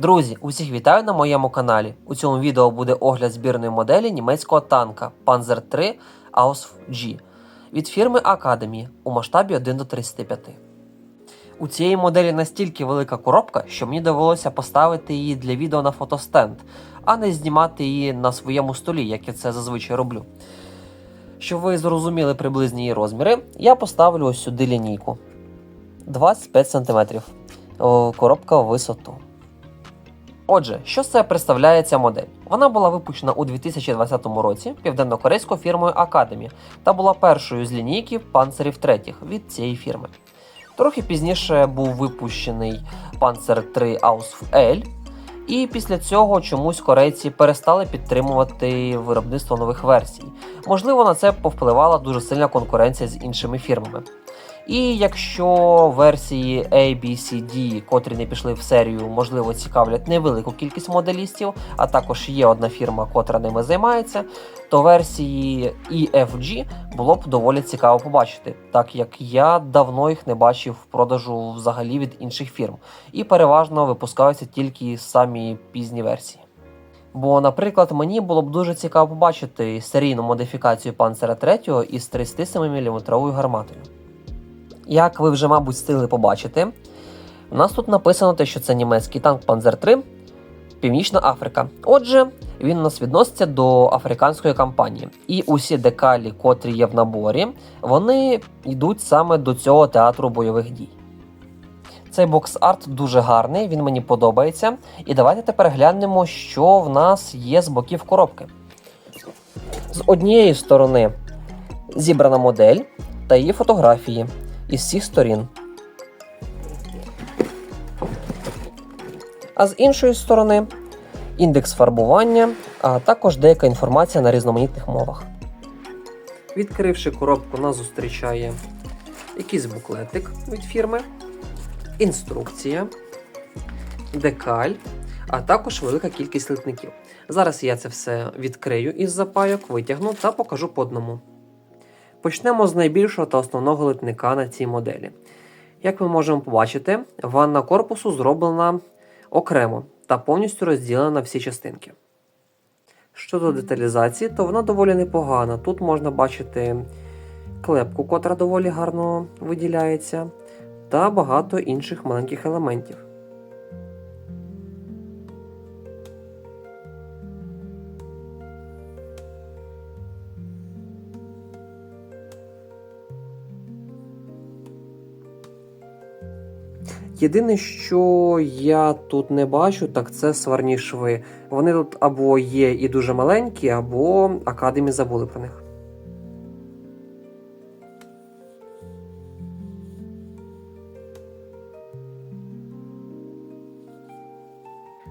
Друзі, усіх вітаю на моєму каналі. У цьому відео буде огляд збірної моделі німецького танка Panzer 3 Ausf G від фірми Academy у масштабі 1 до 35. У цієї моделі настільки велика коробка, що мені довелося поставити її для відео на фотостенд, а не знімати її на своєму столі, як я це зазвичай роблю. Щоб ви зрозуміли приблизні її розміри, я поставлю ось сюди лінійку 25 см. Коробка висоту. Отже, що себе представляє ця модель? Вона була випущена у 2020 році південно-корейською фірмою Academy та була першою з лінійки панцерів третіх від цієї фірми. Трохи пізніше був випущений Panzer 3 Ausf L, і після цього чомусь корейці перестали підтримувати виробництво нових версій. Можливо, на це повпливала дуже сильна конкуренція з іншими фірмами. І якщо версії A, B, C, D, котрі не пішли в серію, можливо, цікавлять невелику кількість моделістів, а також є одна фірма, котра ними займається, то версії E, F, G було б доволі цікаво побачити, так як я давно їх не бачив в продажу взагалі від інших фірм, і переважно випускаються тільки самі пізні версії. Бо, наприклад, мені було б дуже цікаво побачити серійну модифікацію панцера 3 із 37 мм гарматою. Як ви вже, мабуть, встигли побачити, у нас тут написано те, що це німецький танк Panzer 3, Північна Африка. Отже, він у нас відноситься до африканської кампанії. І усі декалі, котрі є в наборі, вони йдуть саме до цього театру бойових дій. Цей бокс-арт дуже гарний, він мені подобається. І давайте тепер глянемо, що в нас є з боків коробки. З однієї сторони зібрана модель та її фотографії із всіх сторін. А з іншої сторони індекс фарбування, а також деяка інформація на різноманітних мовах. Відкривши коробку, нас зустрічає якийсь буклетик від фірми, інструкція, декаль, а також велика кількість литників. Зараз я це все відкрию із запайок, витягну та покажу по одному. Почнемо з найбільшого та основного литника на цій моделі. Як ми можемо побачити, ванна корпусу зроблена окремо та повністю розділена на всі частинки. Щодо деталізації, то вона доволі непогана. Тут можна бачити клепку, котра доволі гарно виділяється, та багато інших маленьких елементів. Єдине, що я тут не бачу, так це сварні шви. Вони тут або є і дуже маленькі, або академі забули про них.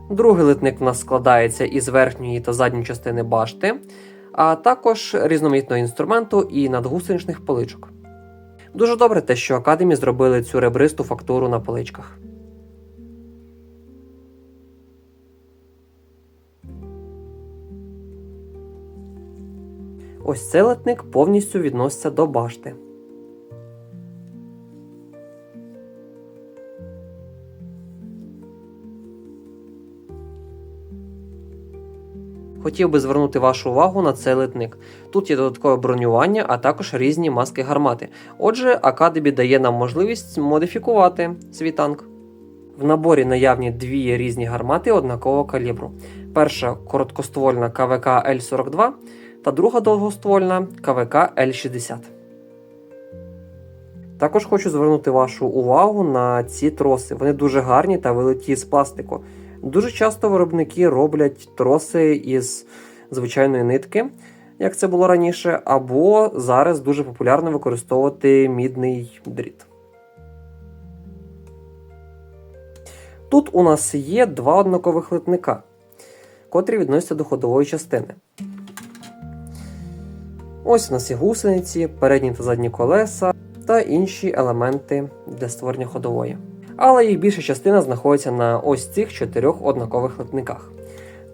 Другий литник в нас складається із верхньої та задньої частини башти, а також різноманітного інструменту і надгусеничних поличок. Дуже добре те, що Академі зробили цю ребристу фактуру на поличках. Ось цей латник повністю відноситься до башти. Хотів би звернути вашу увагу на цей литник. Тут є додаткове бронювання, а також різні маски гармати. Отже, Академі дає нам можливість модифікувати свій танк. В наборі наявні дві різні гармати однакового калібру. Перша короткоствольна КВК Л-42 та друга довгоствольна КВК Л-60. Також хочу звернути вашу увагу на ці троси. Вони дуже гарні та вилиті з пластику. Дуже часто виробники роблять троси із звичайної нитки, як це було раніше, або зараз дуже популярно використовувати мідний дріт. Тут у нас є два однакових литника, котрі відносяться до ходової частини. Ось у нас є гусениці, передні та задні колеса та інші елементи для створення ходової але їх більша частина знаходиться на ось цих чотирьох однакових литниках,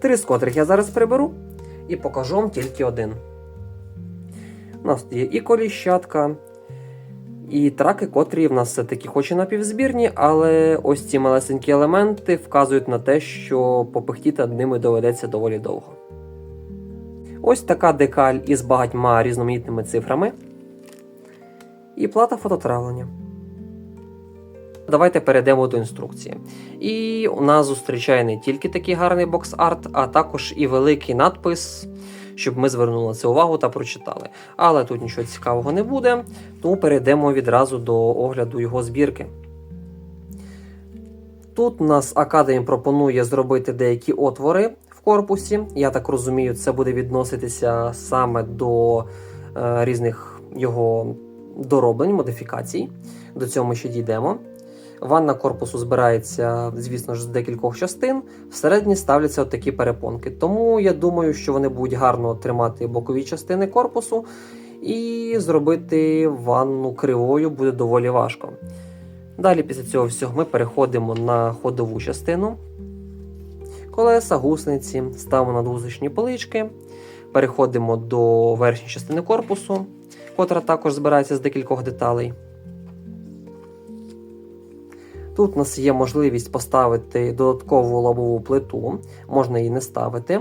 три з котрих я зараз приберу і покажу вам тільки один. У нас є і коліщатка, І траки, котрі в нас все-таки хоч і напівзбірні, але ось ці малесенькі елементи вказують на те, що попихтіти ними доведеться доволі довго. Ось така декаль із багатьма різноманітними цифрами. І плата фототравлення. Давайте перейдемо до інструкції. І у нас зустрічає не тільки такий гарний бокс-арт, а також і великий надпис, щоб ми звернули це увагу та прочитали. Але тут нічого цікавого не буде, тому перейдемо відразу до огляду його збірки. Тут нас Academy пропонує зробити деякі отвори в корпусі. Я так розумію, це буде відноситися саме до е, різних його дороблень, модифікацій. До цього ми ще дійдемо. Ванна корпусу збирається, звісно ж, з декількох частин. Всередині ставляться от такі перепонки. Тому я думаю, що вони будуть гарно тримати бокові частини корпусу, і зробити ванну кривою буде доволі важко. Далі, після цього всього, ми переходимо на ходову частину. Колеса, гусениці, ставимо надвузочні полички. Переходимо до верхньої частини корпусу, котра також збирається з декількох деталей. Тут у нас є можливість поставити додаткову лобову плиту, можна її не ставити.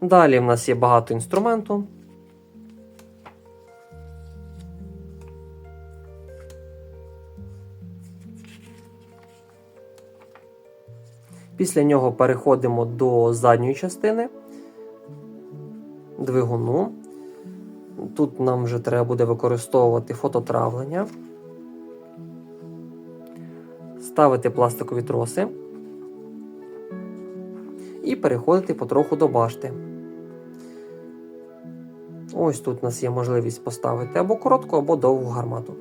Далі в нас є багато інструменту. Після нього переходимо до задньої частини двигуну. Тут нам вже треба буде використовувати фототравлення, ставити пластикові троси і переходити потроху до башти. Ось тут у нас є можливість поставити або коротку, або довгу гармату.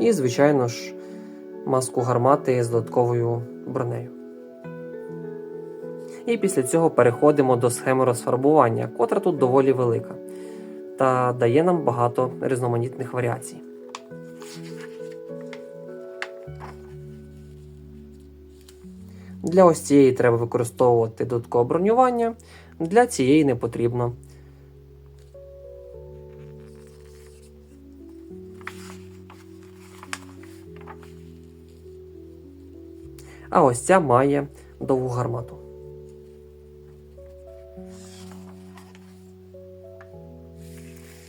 І, звичайно ж, маску гармати з додатковою бронею. І після цього переходимо до схеми розфарбування, котра тут доволі велика, та дає нам багато різноманітних варіацій. Для ось цієї треба використовувати додаткове бронювання, для цієї не потрібно. А ось ця має довгу гармату.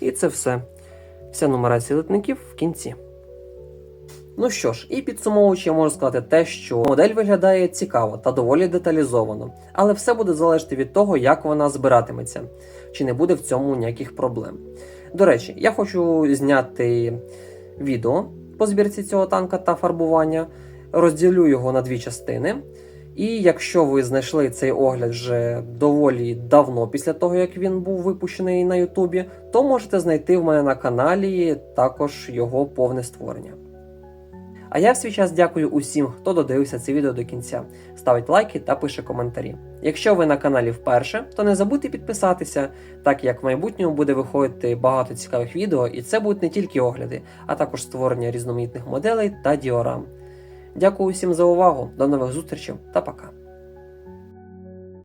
І це все. Вся нумерація литників в кінці. Ну що ж, і підсумовуючи, я можу сказати те, що модель виглядає цікаво та доволі деталізовано, але все буде залежати від того, як вона збиратиметься, чи не буде в цьому ніяких проблем. До речі, я хочу зняти відео по збірці цього танка та фарбування розділю його на дві частини. І якщо ви знайшли цей огляд вже доволі давно після того, як він був випущений на Ютубі, то можете знайти в мене на каналі також його повне створення. А я в свій час дякую усім, хто додивився це відео до кінця, ставить лайки та пише коментарі. Якщо ви на каналі вперше, то не забудьте підписатися, так як в майбутньому буде виходити багато цікавих відео, і це будуть не тільки огляди, а також створення різноманітних моделей та діорам. Дякую всім за увагу, до нових зустрічей та пока.